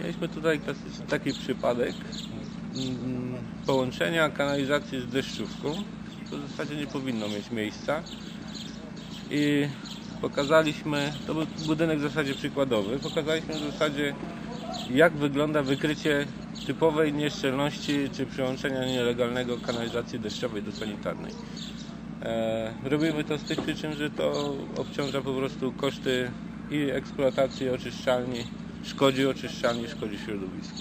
Mieliśmy tutaj taki przypadek mm, połączenia kanalizacji z deszczówką. To w zasadzie nie powinno mieć miejsca. I pokazaliśmy, to był budynek w zasadzie przykładowy, pokazaliśmy w zasadzie jak wygląda wykrycie typowej nieszczelności czy przyłączenia nielegalnego kanalizacji deszczowej do sanitarnej. E, robimy to z tych przyczyn, że to obciąża po prostu koszty i eksploatacji oczyszczalni, szkodzi oczyszczalni, szkodzi środowisku.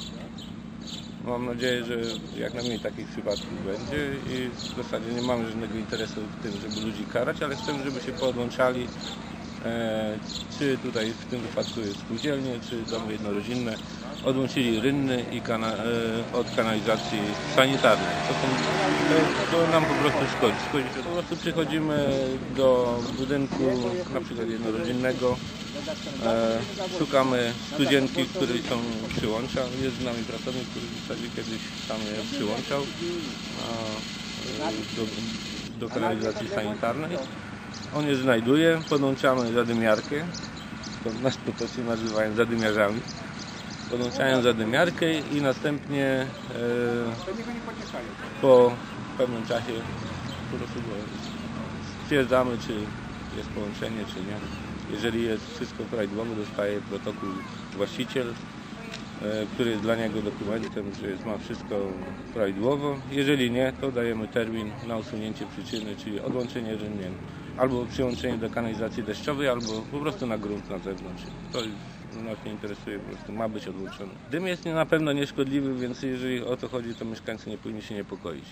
Mam nadzieję, że jak najmniej takich przypadków będzie i w zasadzie nie mamy żadnego interesu w tym, żeby ludzi karać, ale chcemy, żeby się podłączali czy tutaj w tym wypadku jest spółdzielnie, czy domy jednorodzinne, odłączyli rynny i kana, e, od kanalizacji sanitarnej. To, są, to, nam po prostu szkodzi. szkodzi. Po prostu przychodzimy do budynku na przykład jednorodzinnego, e, szukamy studzienki, której są przyłącza. Jest z nami pracownik, który w zasadzie kiedyś tam je przyłączał e, do, do kanalizacji sanitarnej. On je znajduje, podłączamy zadymiarkę, nas potocznie nazywają zadymiarzami. Podłączają zadymiarkę i następnie e, po pewnym czasie stwierdzamy, czy jest połączenie, czy nie. Jeżeli jest wszystko prawidłowo, dostaje protokół właściciel, który jest dla niego dokumentem, że jest, ma wszystko prawidłowo. Jeżeli nie, to dajemy termin na usunięcie przyczyny, czyli odłączenie rynien, albo przyłączenie do kanalizacji deszczowej, albo po prostu na grunt na zewnątrz. To nas nie interesuje, po prostu ma być odłączony. Dym jest na pewno nieszkodliwy, więc jeżeli o to chodzi, to mieszkańcy nie powinni się niepokoić.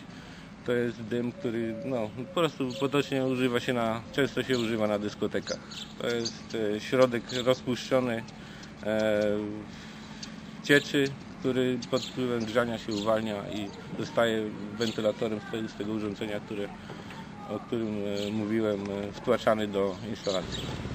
To jest dym, który no, po prostu potocznie używa się na, często się używa na dyskotekach. To jest e, środek rozpuszczony e, cieczy, który pod wpływem grzania się uwalnia i zostaje wentylatorem z tego, urządzenia, które, o którym e, mówiłem, e, wtłaczany do instalacji.